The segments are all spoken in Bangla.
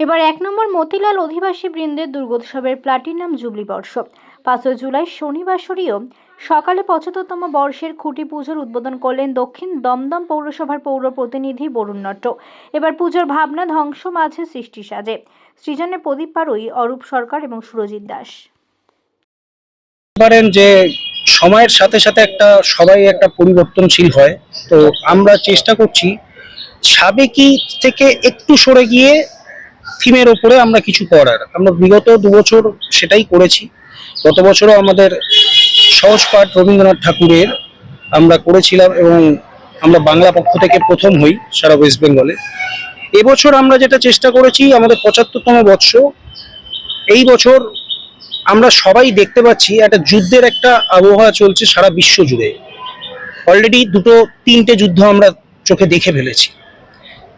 এবার এক নম্বর মতিলাল অধিবাসী বৃন্দের দুর্গোৎসবের প্লাটিনাম জুবলি বর্ষ। পাঁচই জুলাই শনিবাসরীয় সকালে পঁচাত্তরতম বর্ষের খুঁটি পুজোর উদ্বোধন করলেন দক্ষিণ দমদম পৌরসভার পৌর প্রতিনিধি বরুণ নট্ট। এবার পুজোর ভাবনা ধ্বংস মাঝে সৃষ্টি সাজে। সৃজনে প্রদীপ পারুই, অরূপ সরকার এবং সুরজিৎ দাস। পারেন যে সময়ের সাথে সাথে একটা সবাই একটা পরিবর্তনশীল হয়। তো আমরা চেষ্টা করছি সাবেকি থেকে একটু সরে গিয়ে থিমের ওপরে আমরা কিছু করার। আমরা বিগত দু বছর সেটাই করেছি। গত বছরও আমাদের সহজ পাঠ রবীন্দ্রনাথ ঠাকুরের আমরা করেছিলাম এবং আমরা বাংলা পক্ষ থেকে প্রথম হই সারা ওয়েস্ট বেঙ্গলে এবছর আমরা যেটা চেষ্টা করেছি, আমাদের পঁচাত্তরতম বৎস এই বছর আমরা সবাই দেখতে পাচ্ছি একটা যুদ্ধের একটা আবহাওয়া চলছে সারা বিশ্ব জুড়ে। অলরেডি দুটো, তিনটে যুদ্ধ আমরা চোখে দেখে ফেলেছি।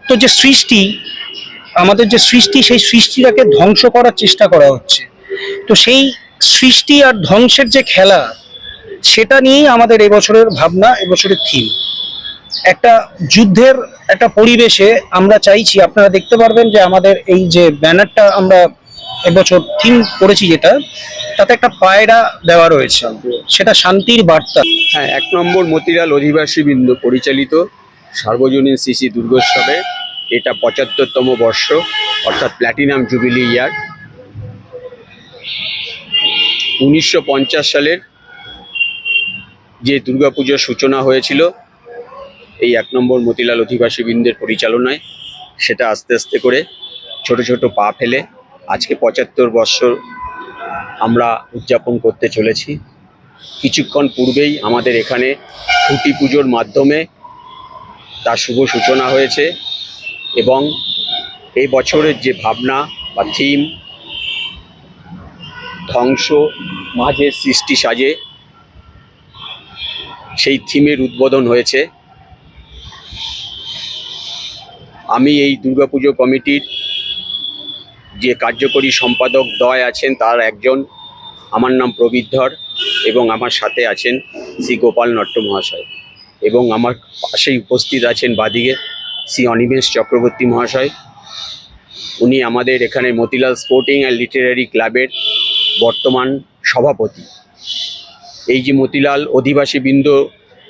তো যে সৃষ্টি আমাদের যে সৃষ্টি, সেই সৃষ্টিটাকে ধ্বংস করার চেষ্টা করা হচ্ছে। তো সেই সৃষ্টি আর ধ্বংসের যে খেলা, সেটা নিয়েই আমাদের এবছরের ভাবনা, এবছরের থিম একটা যুদ্ধের একটা পরিবেশে আমরা চাইছি, আপনারা দেখতে পারবেন যে আমাদের এই যে ব্যানারটা আমরা এবছর থিম করেছি যেটা, তাতে একটা পায়রা দেওয়া রয়েছে। সেটা শান্তির বার্তা। হ্যাঁ এক নম্বর মতিলাল অধিবাসী বৃন্দ পরিচালিত, সার্বজনীন সিসি দুর্গোৎসবে। এটা পঁচাত্তরতম বর্ষ, অর্থাৎ প্ল্যাটিনাম জুবিলি ইয়ার উনিশশো পঞ্চাশ সালের যে দুর্গাপুজোর সূচনা হয়েছিল, এই এক নম্বর মতিলাল অধিবাসী বৃন্দের পরিচালনায়, সেটা আস্তে আস্তে করে ছোট ছোট পা ফেলে আজকে পঁচাত্তর বৎসর আমরা উদযাপন করতে চলেছি। কিছুক্ষণ পূর্বেই আমাদের এখানে খুঁটি পুজোর মাধ্যমে তার শুভ সূচনা হয়েছে। এবং এই বছরের যে ভাবনা বা থিম ধ্বংস মাঝে সৃষ্টি সাজে, সেই থিমের উদ্বোধন হয়েছে। আমি এই দুর্গাপুজো কমিটির যে কার্যকরী সম্পাদক দয় আছেন, তার একজন। আমার নাম প্রবীর এবং আমার সাথে আছেন শ্রী গোপাল নট্ট মহাশয় এবং আমার পাশেই উপস্থিত আছেন বাদিকে। শ্রী অনিমেষ চক্রবর্তী মহাশয়। উনি আমাদের এখানে মতিলাল স্পোর্টিং অ্যান্ড লিটারারি ক্লাবের বর্তমান সভাপতি। এই যে মতিলাল অধিবাসী বৃন্দ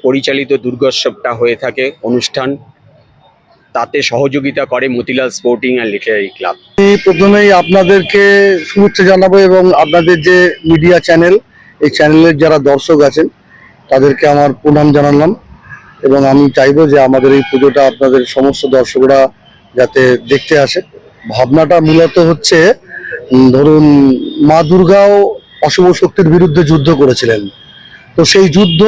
পরিচালিত দুর্গোৎসবটা হয়ে থাকে অনুষ্ঠান, তাতে সহযোগিতা করে Motilal sporting and literary club. প্রথমেই আপনাদেরকে শুভেচ্ছা জানাব এবং আপনাদের যে মিডিয়া চ্যানেল, এই চ্যানেলের যারা দর্শক আছেন, তাদেরকে আমার প্রণাম জানালাম। এবং আমি চাইব যে আমাদের এই পুজোটা আপনাদের সমস্ত দর্শকরা যাতে দেখতে আসে। ভাবনাটা মূলত হচ্ছে ধরুন, মা দুর্গাও অশুভ শক্তির বিরুদ্ধে যুদ্ধ করেছিলেন। তো সেই যুদ্ধ,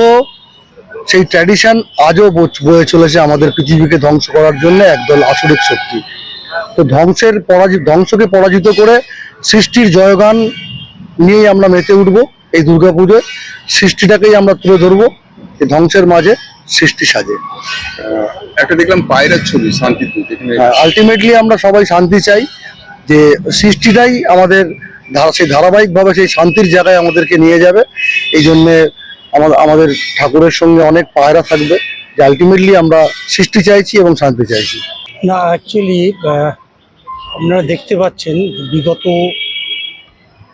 সেই ট্র্যাডিশন আজও বয়ে চলেছে আমাদের পৃথিবীকে ধ্বংস করার জন্য একদল আসরিক শক্তি। তো ধ্বংসের পরাজিত ধ্বংসকে পরাজিত করে সৃষ্টির জয়গান নিয়েই আমরা মেতে উঠব এই দুর্গাপুজোয়। সৃষ্টিটাকেই আমরা তুলে ধরবো এই ধ্বংসের মাঝে। সৃষ্টি সাজে। একটা দেখলাম পায়রার ছবি এখানে আলটিমেটলি আমরা সবাই শান্তি চাই যে সৃষ্টিটাই আমাদের ধারা সেই ধারাবাহিকভাবে সেই শান্তির জায়গায় আমাদেরকে নিয়ে যাবে। এই জন্যে আমাদের আমাদের ঠাকুরের সঙ্গে অনেক পায়রা থাকবে যে আলটিমেটলি আমরা সৃষ্টি চাইছি এবং শান্তি চাইছি। না অ্যাকচুয়ালি আপনারা দেখতে পাচ্ছেন বিগত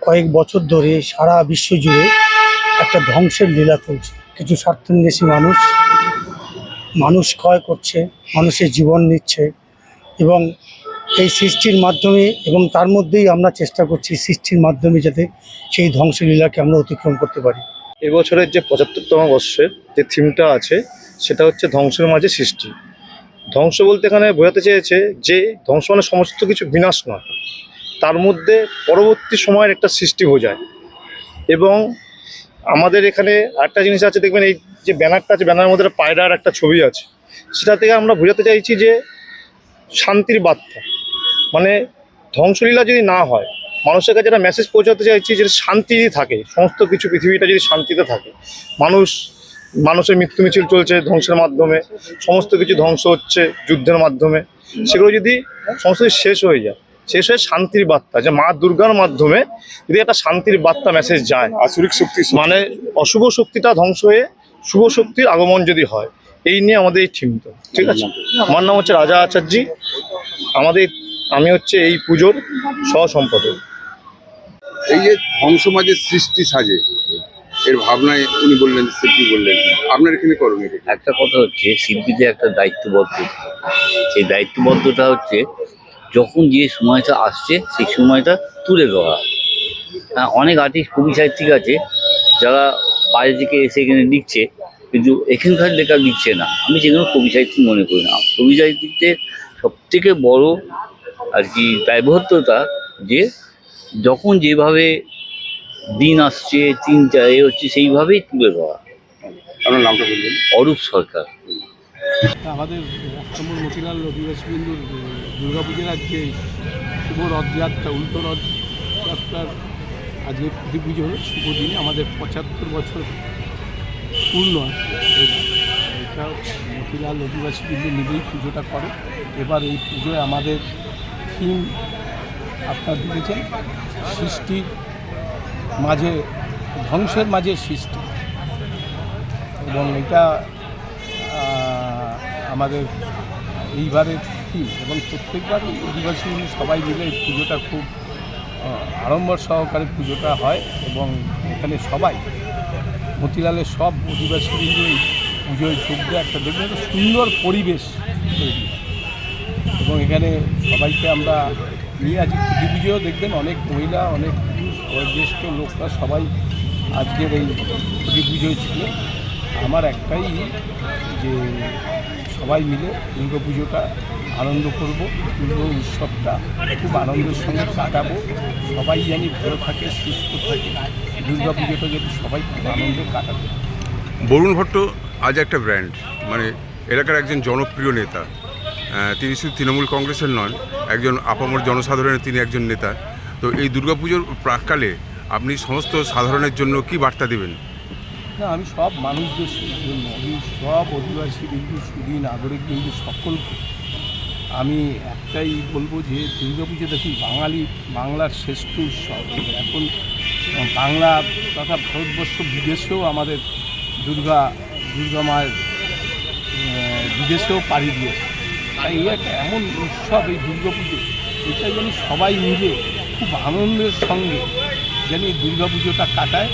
কয়েক বছর ধরে সারা বিশ্ব জুড়ে একটা ধ্বংসের লীলা চলছে। কিছু স্বার্থান্বেষী মানুষ মানুষ ক্ষয় করছে, মানুষের জীবন নিচ্ছে এবং এই সৃষ্টির মাধ্যমে এবং তার মধ্যেই আমরা চেষ্টা করছি সৃষ্টির মাধ্যমে যাতে সেই ধ্বংসলীলাকে আমরা অতিক্রম করতে পারি। এবছরের যে পঁচাত্তরতম বর্ষের যে থিমটা আছে, সেটা হচ্ছে ধ্বংসের মাঝে সৃষ্টি। ধ্বংস বলতে এখানে বোঝাতে চেয়েছে যে ধ্বংস মানে সমস্ত কিছু বিনাশ নয়। তার মধ্যে পরবর্তী সময়ের একটা সৃষ্টি বোঝায় এবং আমাদের এখানে একটা জিনিস আছে, দেখবেন এই যে ব্যানারটা আছে, ব্যানারের মধ্যে পায়রার একটা ছবি আছে। সেটা থেকে আমরা বোঝাতে চাইছি যে শান্তির বার্তা। মানে ধ্বংসলীলা যদি না হয়, মানুষের কাছে একটা মেসেজ পৌঁছাতে চাইছি যে শান্তি থাকে, সমস্ত কিছু পৃথিবীটা যদি শান্তিতে থাকে, মানুষ, মানুষের মৃত্যু মিছিল চলছে ধ্বংসের মাধ্যমে, সমস্ত কিছু ধ্বংস হচ্ছে যুদ্ধের মাধ্যমে, সেগুলো যদি সমস্ত শেষ হয়ে যায় শেষ হয়ে শান্তির বার্তা যে মা দুর্গার মাধ্যমে যদি একটা শান্তির বার্তা মেসেজ যায়। আসরিক শক্তি মানে অশুভ শক্তিটা ধ্বংস হয়ে শুভ শক্তির আগমন যদি হয় এই নিয়ে আমাদের এই থিমটা ঠিক আছে? আমার নাম হচ্ছে রাজা আচার্যি। আমাদের আমি হচ্ছে এই পুজোর সহ সম্পাদক এই যে ধ্বংসমাজের সৃষ্টি সাজে এর ভাবনায় উনি বললেন শিল্পী বললেন আপনার এখানে করুন একটা কথা হচ্ছে শিল্পীদের একটা দায়িত্ববদ্ধ সেই দায়িত্ববদ্ধতা হচ্ছে যখন যে সময়টা আসছে সেই সময়টা তুলে ধরা। হ্যাঁ, অনেক আর্টিস্ট কবি সাহিত্যিক আছে যারা বাইরে থেকে এসে এখানে লিখছে কিন্তু এখানকার লেখা লিখছে না। আমি যেগুলো কবি সাহিত্যিক মনে করি না। কবি সাহিত্যিকদের সব থেকে বড় আর কি দায়বদ্ধতা যে যখন যেভাবে দিন আসছে চিন্তা এ হচ্ছে সেইভাবেই তুলে ধরা। আপনার নামটা বলবেন অরূপ সরকার। আমাদের অষ্টমর মতিলাল অধিবাসী বিন্দুর দুর্গা পুজোর আজকে শুভ রথযাত্রা উল্টো রথযাত্রার আজকে পুজো হলো শুভ দিনে। আমাদের পঁচাত্তর বছর পূর্ণ এটা মতিলাল অধিবাসী বিন্দু নিজেই পুজোটা করে। এবার এই পুজোয় আমাদের থিম আপনার দেখেছেন সৃষ্টির মাঝে, ধ্বংসের মাঝে সৃষ্টি। এবং এটা আমাদের এইবারের থিম এবং প্রত্যেকবারই অধিবাসী সবাই মিলে পুজোটা খুব আড়ম্বর সহকারে পুজোটা হয় এবং এখানে সবাই, মতিলালের সব অধিবাসী এই পুজোয় যোগ দেয়। একটা দেখবেন একটা সুন্দর পরিবেশ তৈরি এবং এখানে সবাইকে আমরা নিয়ে আজকে খুঁটি পুজোও দেখবেন, অনেক মহিলা, অনেক বয়োজ্যেষ্ঠ লোকরা সবাই আজকের এই খুঁটি পুজোয় ছিল আমার একটাই যে সবাই মিলে দুর্গা পুজোটা আনন্দ করব, দুর্গা উৎসবটা খুব আনন্দের সঙ্গে কাটাবো। সবাই জানি ভালো থাকে, সুস্থ থাকে। দুর্গা পুজোটা যদি সবাই খুব আনন্দে পারে। বরুণ ভট্ট আজ একটা ব্র্যান্ড মানে এলাকার একজন জনপ্রিয় নেতা। তিনি শুধু তৃণমূল কংগ্রেসের নন, একজন আপামর জনসাধারণের তিনি একজন নেতা। তো এই দুর্গাপুজোর প্রাককালে আপনি সমস্ত সাধারণের জন্য কি বার্তা দেবেন? না, আমি সব মানুষদের জন্য, আমি সব অধিবাসী বিন্দু সুদী নাগরিক বিন্দু সকলকে, আমি একটাই বলব যে দুর্গা পুজো দেখুন, বাঙালি, বাংলার শ্রেষ্ঠ উৎসব। এখন বাংলা তথা ভারতবর্ষ বিদেশেও আমাদের দুর্গা দুর্গা মায়ের বিদেশেও পাড়ি দিয়েছে। তাই এই একটা এমন উৎসব এই দুর্গা পুজো এটা যেন সবাই মিলে খুব আনন্দের সঙ্গে যেন এই দুর্গা পুজোটা কাটায়।